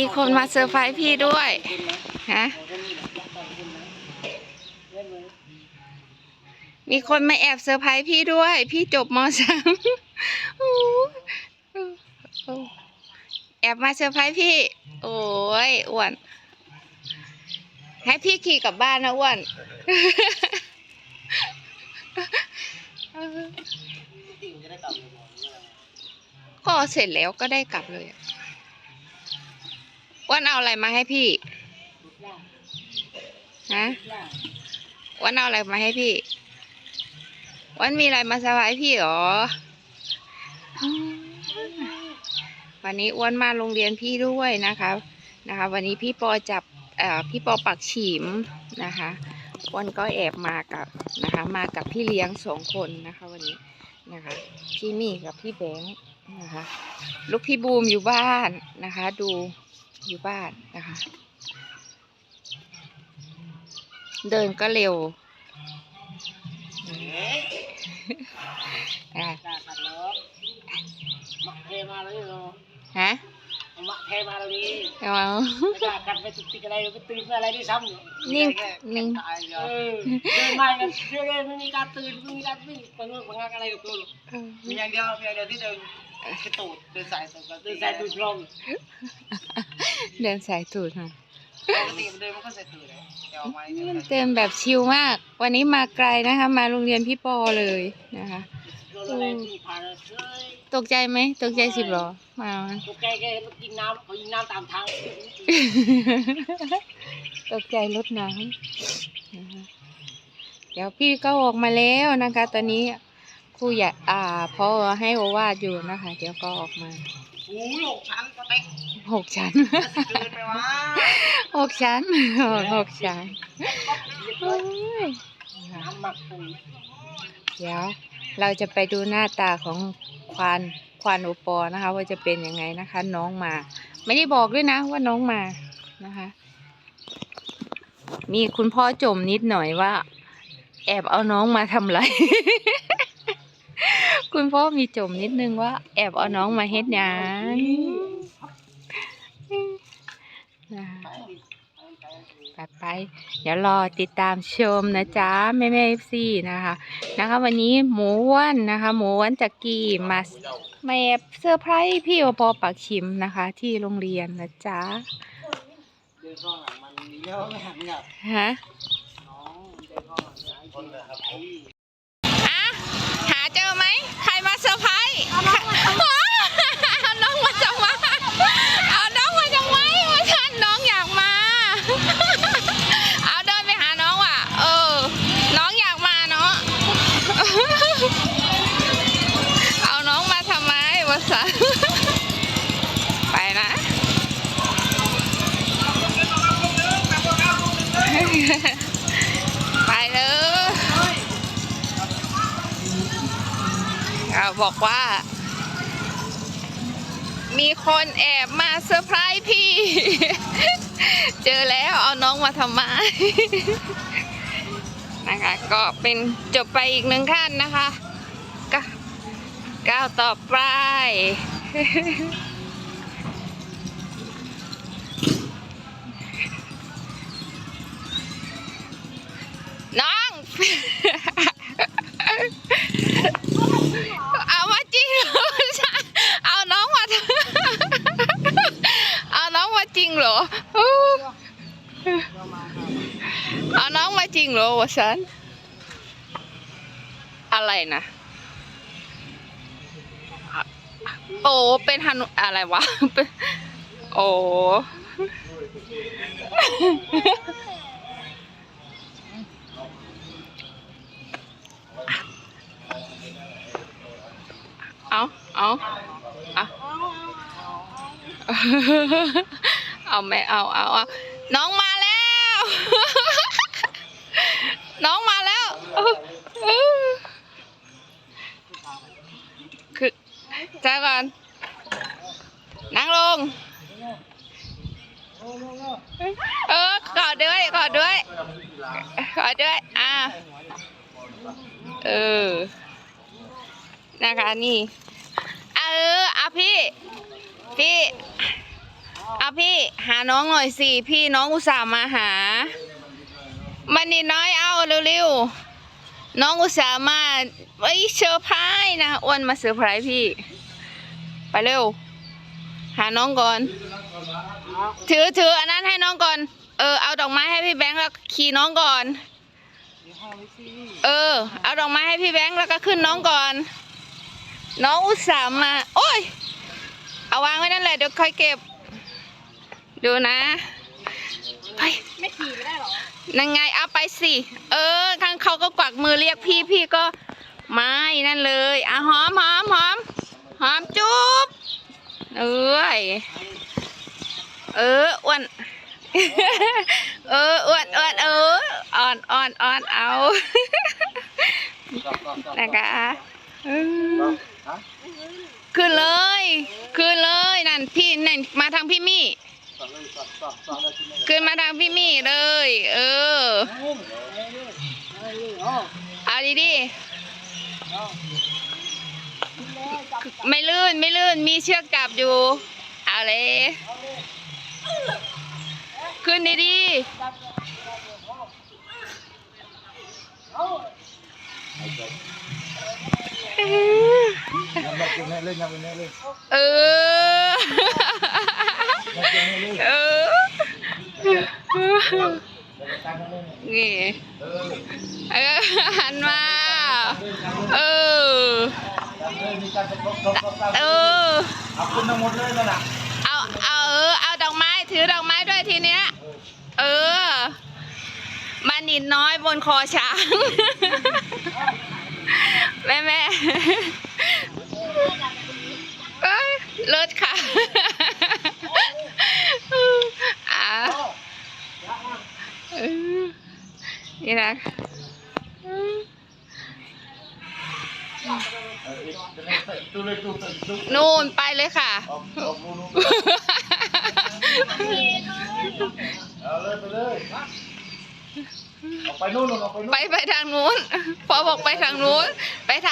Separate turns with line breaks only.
มีคนมาเซอร์ไพรส์พี่ด้วย ฮะ มีคนมาแอบเซอร์ไพรส์พี่ด้วย พี่จบมสามแอบมาเซอร์ไพรส์พี่ โอ้ยอ้วน ให้พี่ขี่กลับบ้านนะอ้วน ก็เสร็จแล้วก็ได้กลับเลยอะ อ้วันเอาอะไรมาให้พี่ ฮะอ้วันเอาอะไรมาให้พี่อ้วันมีอะไรมาสบายพี่หรอ วันนี้อ้วนมาโรงเรียนพี่ด้วยนะคะ นะคะ วันนี้พี่ปอจับเอ่อพี่ปอปักฉิมนะคะอ้วนก็แอบมากับนะคะ มากับพี่เลี้ยงสองคนนะคะ วันนี้นะคะ พี่มี่กับพี่แบงค์นะคะ ลูกพี่บูมอยู่บ้านนะคะ ดู อยู่บ้านนะคะ เดินก็เร็วอะ
ด่าขัดล้อมักเทมาแล้วนี่เนาะ
ฮะ
มักเทมาแล้วนี่
เอา
ไม่ด่ากัดไปตุกติกอะไรไปตื่นอะไรด้วยซ้ำ
นิ่งนิ่ง
เออเดินมากันเชื่อเลยไม่มีการตื่นไม่มีการวิ่งปังเงือกปังงักอะไรกับตัวมีอย่างเดียวมีอย่างเดียวที่เดินกระ ตูดเดินสายตูดเดินสายตูดลง
เดินสายตูดค่ะ
ปกติมันเดินมันก็ใส่ตูดเลยเดี๋ยวออกมาเนี่ย
เดินแบบชิลมาก วันนี้มาไกลนะคะ มาโรงเรียนพี่ปอเลยนะคะ
โดนอะไรที่ผ่านเลยเฮ้ย
ตกใจไหมตกใจสิบหรอมา
ตกใจแกมันกินน้ำเขายิงน้ำตามทาง
ตกใจรถน้ำนะคะเดี๋ยวพี่ก็ออกมาแล้วนะคะ ตอนนี้ ครูอยากอ่าพ่อให้โอวาดอยู่นะคะ เดี๋ยวก็ออกมา
โอ้ยหกชั้นก็เต็ก
หกชั้น
เกินไปวะ
หกชั้นหกชั้นโอ้ยนะคะ
น้ำหมักปุ๋ย
เดี๋ยวเราจะไปดูหน้าตาของควานควานโอปอนะคะ ว่าจะเป็นยังไงนะคะ น้องมา ไม่ได้บอกด้วยนะว่าน้องมานะคะ มีคุณพ่อจมนิดหน่อยว่า แอบเอาน้องมาทำไร คุณพ่อมีจมนิดนึงว่า แอบเอาน้องมาเฮ็ดหยังนไปไป เดี๋ยวรอติดตามชมนะจ๊ะแม่แม่เอฟซีนะคะ นะคะ วันนี้หมูอ้วนนะคะ หมูอ้วนจากกีมามาแอบเซอร์ไพรส์พี่โอปอปักชิมนะคะ ที่โรงเรียนนะจ๊ะ
เดินข้างหลังมันมีแล้วไม่หันกับ
ฮะ
เบ
อกว่า มีคนแอบมาเซอร์ไพรส์พี่ เจอแล้วเอาน้องมาทำไมนะคะก็เป็นจบไปอีกหนึ่งขั้นนะคะก็ก้าวต่อไปน้อง เอามาจริงเหรอเอาน้องมาทเอาน้องมาจริงเหรอ เอาน้องมาจริงเหรอวะสัน อะไรนะ โอ้เป็นฮันอะไรวะ โอ้เอาเอาเอาเอาไม่เอาเอาเอาน้องมา น้องมาแล้วคือจ้าก่อน นั่งลง เออกอดด้วยกอดด้วยกอดด้วย อ่า เออ นะคะนี่ เออเอาพี่ พี่ เอาพี่หาน้องหน่อยสิพี่น้องอุตส่าห์มาหา มันนี่น้อยเอาเร็วๆน้องอุตส่าห์มาไอ้เซอร์ไพรส์นะอ้วนมาเซอร์ไพรส์พี่ ไปเร็ว หาน้องก่อน ถือถืออันนั้นให้น้องก่อน เออเอาดอกไม้ให้พี่แบงค์แล้วขี่น้องก่อน เออ เอาดอกไม้ให้พี่แบงค์แล้วก็ขึ้นน้องก่อน น้องอุตส่าห์มา โอ้ย เอาวางไว้นั่นแหละเดี๋ยวค่อยเก็บ ดูนะ ไป
ไม่ขี่ไม่ได้หรอ
นั่งไงเอาไปสิ เออข้างเขาก็กวักมือเรียกพี่พี่ก็ไม่นั่นเลยอะหอมหอมหอมหอมจุ๊บเอ้ยเอออ้วนเอออ้วนอ้วนเอออ่อนอ่อนอ่อนเอานะคะเออขึ้นเลย ขึ้นเลยนั่นพี่นั่นมาทางพี่มี่ ขึ้นมาทางพี่มี่เลย เออ เอาดีดีๆไม่ลื่นไม่ลื่นมีเชือกจับอยู่ เอาเลย ขึ้นดีดีๆ
ยังไม่กินให้เล่นยังไม่เล่น
เออ
ยังกินให้ เอ
อ
นี่เออ
หันมา เออ
เอ
อ
เอาขึ้นทั้งหมดเลยนั่นน่ะ
เอาเอาเออ เอาดอกไม้ถือดอกไม้ด้วยทีเนี้ย เออ มานิดน้อยบนคอช้าง แม่แม่เลิศค่ะ อ่าเออนี่นะ
เออจะได้ตู้เลยตู้ตู้ตู้
นู่นไปเลยค่ะ
ออกออกรูนู้นเอาเลยไปเลยออกไปนู่นออกไปนู่น
ไปไปทางนู้นพอบอกไปทางนู้น ไปถ่าย